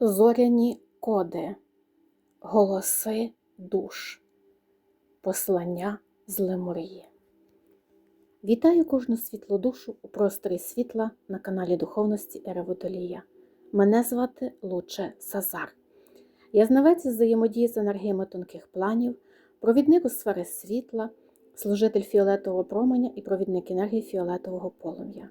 Зоряні коди, голоси душ, послання з Лемурії. Вітаю кожну світлу душу у просторі світла на каналі Духовності Ереводолія. Мене звати Луче Сазар. Я знавець взаємодії з енергіями тонких планів, провідник у сфери світла, служитель фіолетового променя і провідник енергії фіолетового полум'я.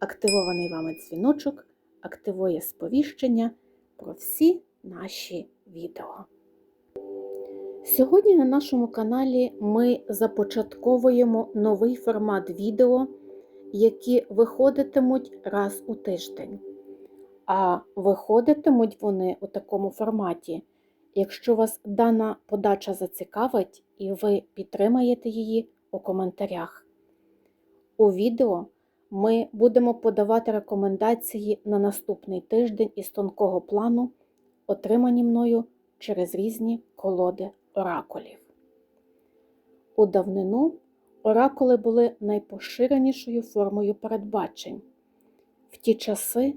Активований вами дзвіночок активує сповіщення про всі наші відео. Сьогодні на нашому каналі ми започатковуємо новий формат відео, які виходитимуть раз у тиждень. А виходитимуть вони у такому форматі, якщо вас дана подача зацікавить і ви підтримаєте її у коментарях. У відео ми будемо подавати рекомендації на наступний тиждень із тонкого плану, отримані мною через різні колоди оракулів. У давнину оракули були найпоширенішою формою передбачень. В ті часи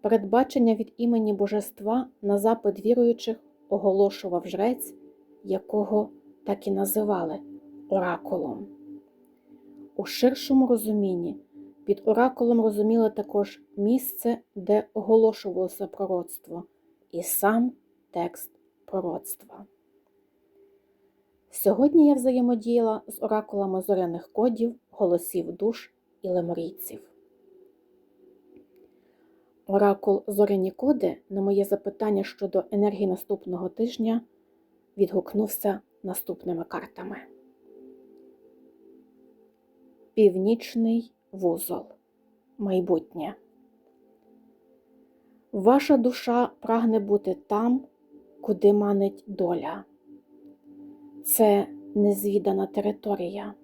передбачення від імені Божества на запит віруючих оголошував жрець, якого так і називали оракулом. У ширшому розумінні під оракулом розуміли також місце, де оголошувалося пророцтво, і сам текст пророцтва. Сьогодні я взаємодіяла з оракулами зоряних кодів, голосів душ і леморійців. Оракул Зоряні коди на моє запитання щодо енергії наступного тижня відгукнувся наступними картами. Північний вузол. Майбутнє. Ваша душа прагне бути там, куди манить доля. Це незвідана територія.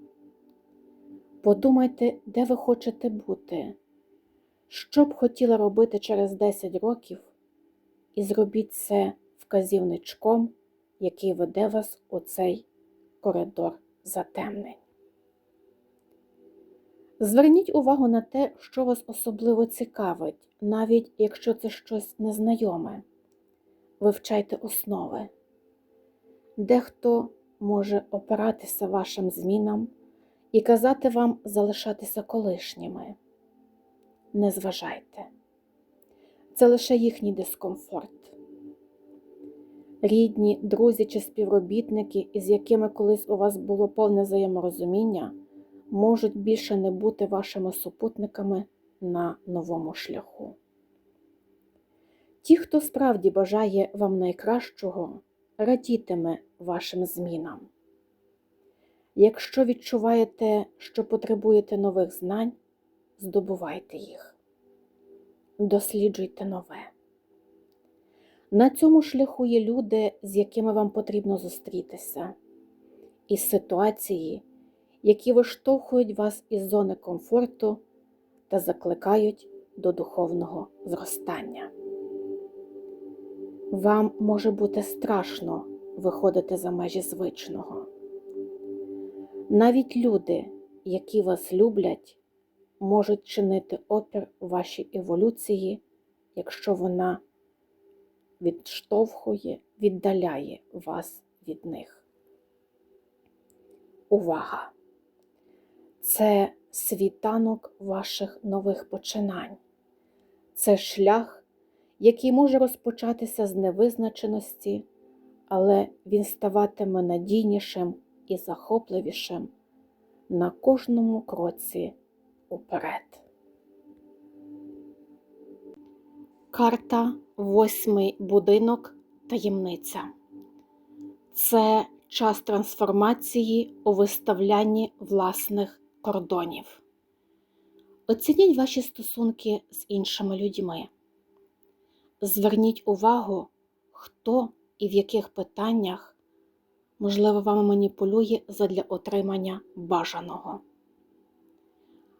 Подумайте, де ви хочете бути, що б хотіла робити через 10 років, і зробіть це вказівничком, який веде вас у цей коридор затемнень. Зверніть увагу на те, що вас особливо цікавить, навіть якщо це щось незнайоме. Вивчайте основи. Дехто може опиратися вашим змінам і казати вам залишатися колишніми. Не зважайте. Це лише їхній дискомфорт. Рідні, друзі чи співробітники, із якими колись у вас було повне взаєморозуміння можуть більше не бути вашими супутниками на новому шляху. Ті, хто справді бажає вам найкращого, радітиме вашим змінам. Якщо відчуваєте, що потребуєте нових знань, здобувайте їх, досліджуйте нове. На цьому шляху є люди, з якими вам потрібно зустрітися, із ситуації, які виштовхують вас із зони комфорту та закликають до духовного зростання. Вам може бути страшно виходити за межі звичного. Навіть люди, які вас люблять, можуть чинити опір вашій еволюції, якщо вона відштовхує, віддаляє вас від них. Увага! Це світанок ваших нових починань, це шлях, який може розпочатися з невизначеності, але він ставатиме надійнішим і захопливішим на кожному кроці уперед. Карта восьмий будинок таємниця. Це час трансформації у виставлянні власних кордонів. Оцініть ваші стосунки з іншими людьми. Зверніть увагу, хто і в яких питаннях, можливо, вами маніпулює задля отримання бажаного.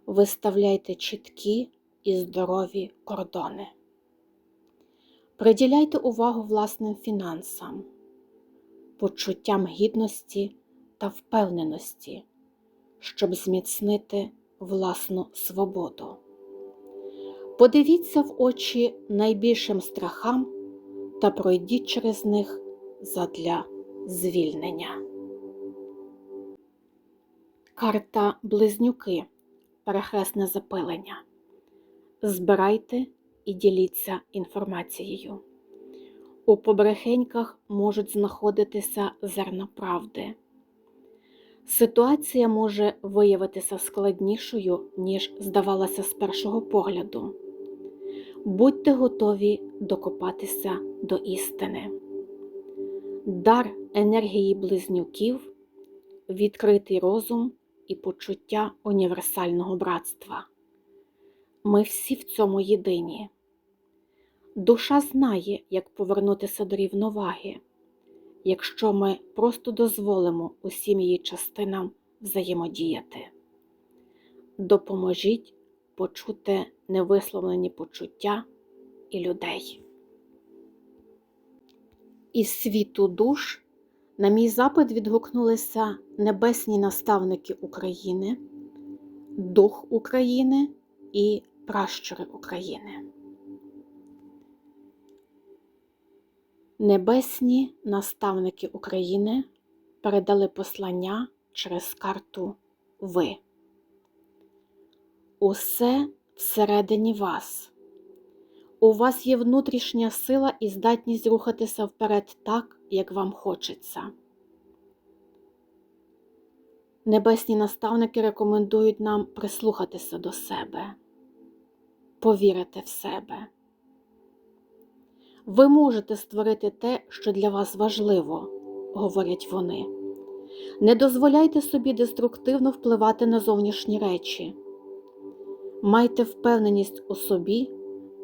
Виставляйте чіткі і здорові кордони. Приділяйте увагу власним фінансам, почуттям гідності та впевненості, щоб зміцнити власну свободу. Подивіться в очі найбільшим страхам та пройдіть через них задля звільнення. Карта Близнюки. Перехресне запилення. Збирайте і діліться інформацією. У побрехеньках можуть знаходитися зерна правди. Ситуація може виявитися складнішою, ніж здавалося з першого погляду. Будьте готові докопатися до істини. Дар енергії близнюків, відкритий розум і почуття універсального братства. Ми всі в цьому єдині. Душа знає, як повернутися до рівноваги, якщо ми просто дозволимо усім її частинам взаємодіяти. Допоможіть почути невисловлені почуття і людей. Із світу душ на мій запит відгукнулися небесні наставники України, Дух України і пращури України. Небесні наставники України передали послання через карту Ви. Усе всередині вас. У вас є внутрішня сила і здатність рухатися вперед так, як вам хочеться. Небесні наставники рекомендують нам прислухатися до себе, повірити в себе. Ви можете створити те, що для вас важливо, говорять вони. Не дозволяйте собі деструктивно впливати на зовнішні речі. Майте впевненість у собі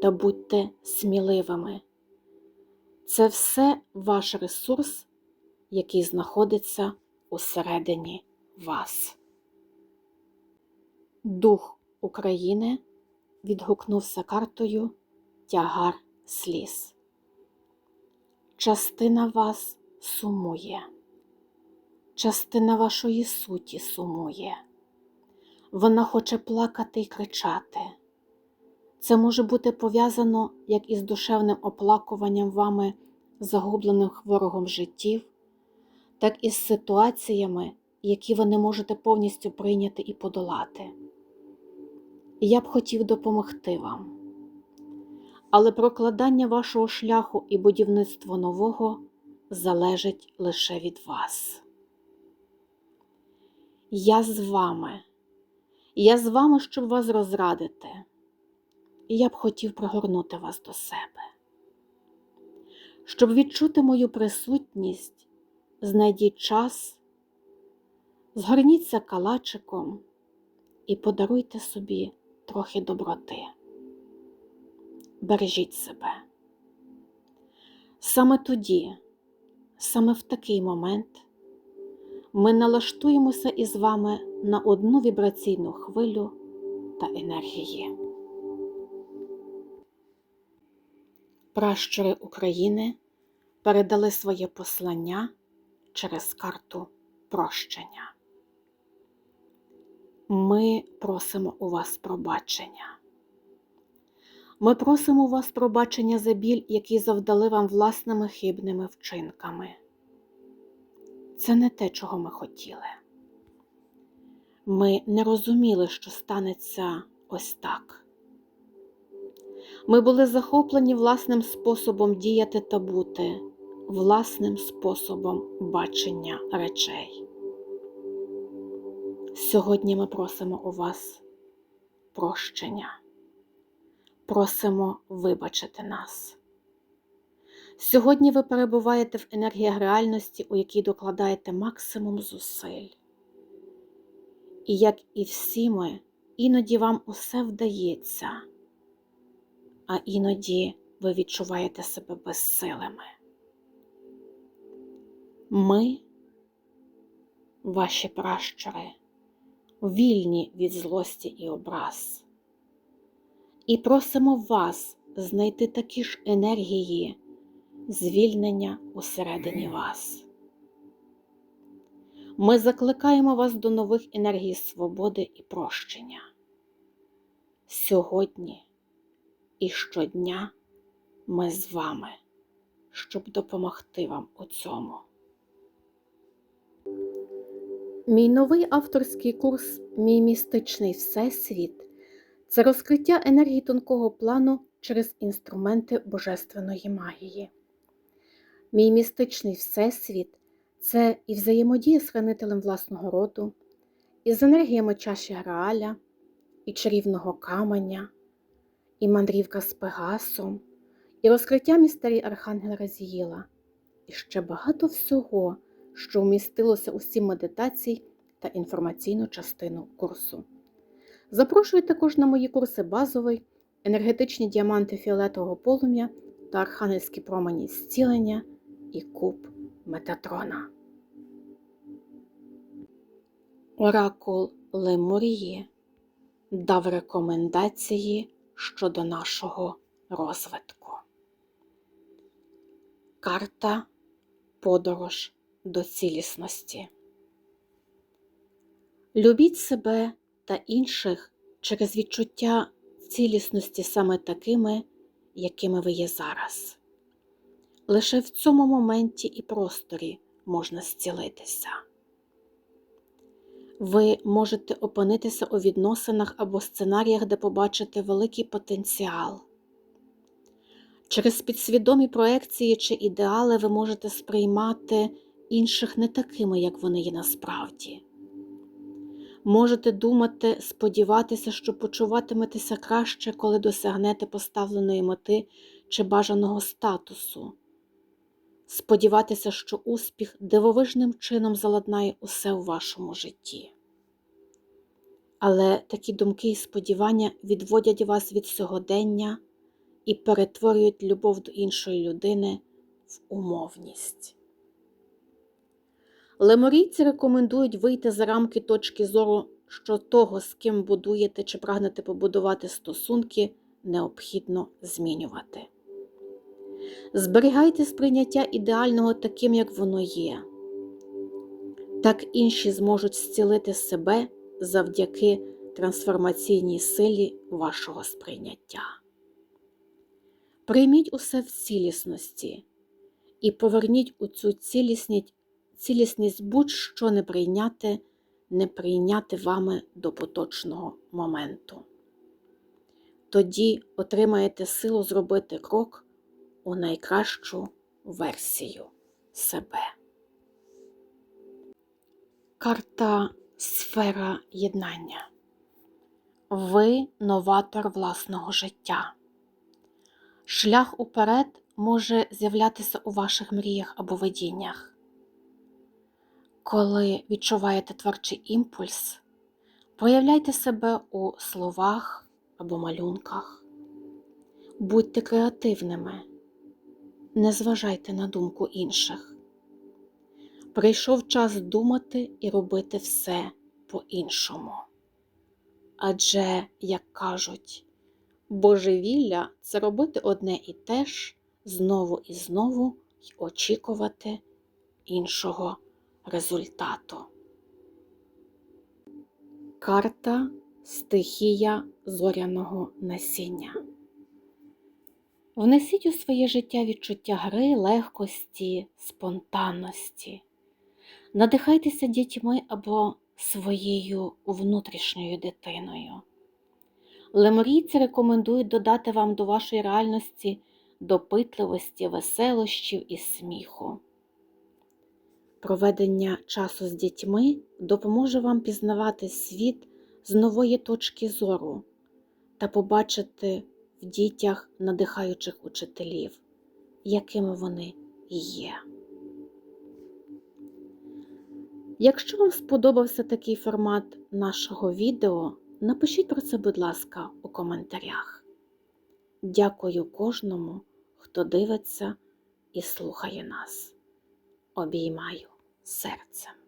та будьте сміливими. Це все ваш ресурс, який знаходиться усередині вас. Дух України відгукнувся картою Тягар сліз. Частина вас сумує, частина вашої суті сумує. Вона хоче плакати і кричати. Це може бути пов'язано як із душевним оплакуванням вами загублених ворогом життів, так і з ситуаціями, які ви не можете повністю прийняти і подолати. Я б хотів допомогти вам. Але прокладання вашого шляху і будівництво нового залежить лише від вас. Я з вами. Я з вами, щоб вас розрадити. І я б хотів пригорнути вас до себе. Щоб відчути мою присутність, знайдіть час, згорніться калачиком і подаруйте собі трохи доброти. Бережіть себе. Саме тоді, саме в такий момент, ми налаштуємося із вами на одну вібраційну хвилю та енергії. Пращури України передали своє послання через карту прощення. Ми просимо у вас пробачення. Ми просимо вас пробачення за біль, який завдали вам власними хибними вчинками. Це не те, чого ми хотіли. Ми не розуміли, що станеться ось так. Ми були захоплені власним способом діяти та бути, власним способом бачення речей. Сьогодні ми просимо у вас прощення, просимо вибачити нас. Сьогодні ви перебуваєте в енергіях реальності, у якій докладаєте максимум зусиль. І як і всі ми, іноді вам усе вдається, а іноді ви відчуваєте себе безсилими. Ми, ваші пращури, вільні від злості і образ, і просимо вас знайти такі ж енергії звільнення усередині вас. Ми закликаємо вас до нових енергій свободи і прощення. Сьогодні і щодня ми з вами, щоб допомогти вам у цьому. Мій новий авторський курс Мій містичний Всесвіт це розкриття енергії тонкого плану через інструменти божественної магії. Мій містичний Всесвіт це і взаємодія з хранителем власного роду, і з енергіями чаші Грааля, і чарівного каменя, і мандрівка з Пегасом, і розкриття містерій Архангела Разіїла, і ще багато всього, що вмістилося у сім медитацій та інформаційну частину курсу. Запрошую також на мої курси базовий, енергетичні діаманти фіолетового полум'я та архангельські промені зцілення і куб Метатрона. Оракул Лемурії дав рекомендації щодо нашого розвитку. Карта Подорож до цілісності. Любіть себе та інших через відчуття цілісності саме такими, якими ви є зараз. Лише в цьому моменті і просторі можна зцілитися. Ви можете опинитися у відносинах або сценаріях, де побачите великий потенціал. Через підсвідомі проекції чи ідеали ви можете сприймати інших не такими, як вони є насправді. Можете думати, сподіватися, що почуватиметеся краще, коли досягнете поставленої мети чи бажаного статусу, сподіватися, що успіх дивовижним чином заладнає усе у вашому житті. Але такі думки і сподівання відводять вас від сьогодення і перетворюють любов до іншої людини в умовність. Леморійці рекомендують вийти за рамки точки зору, що того, з ким будуєте чи прагнете побудувати стосунки, необхідно змінювати. Зберігайте сприйняття ідеального таким, як воно є. Так інші зможуть зцілити себе завдяки трансформаційній силі вашого сприйняття. Прийміть усе в цілісності і поверніть у цю цілісність цілісність будь-що не прийняти, не прийняти вами до поточного моменту. Тоді отримаєте силу зробити крок у найкращу версію себе. Карта Сфера єднання. Ви новатор власного життя. Шлях уперед може з'являтися у ваших мріях або видіннях. Коли відчуваєте творчий імпульс, проявляйте себе у словах або малюнках. Будьте креативними, не зважайте на думку інших. Прийшов час думати і робити все по-іншому. Адже, як кажуть, божевілля це робити одне і те ж знову і знову й очікувати іншого результату. Карта стихія зоряного насіння. Внесіть у своє життя відчуття гри, легкості, спонтанності. Надихайтеся дітьми або своєю внутрішньою дитиною. Леморійці рекомендують додати вам до вашої реальності допитливості, веселощів і сміху. Проведення часу з дітьми допоможе вам пізнавати світ з нової точки зору та побачити в дітях надихаючих учителів, якими вони є. Якщо вам сподобався такий формат нашого відео, напишіть про це, будь ласка, у коментарях. Дякую кожному, хто дивиться і слухає нас. Обіймаю серцем.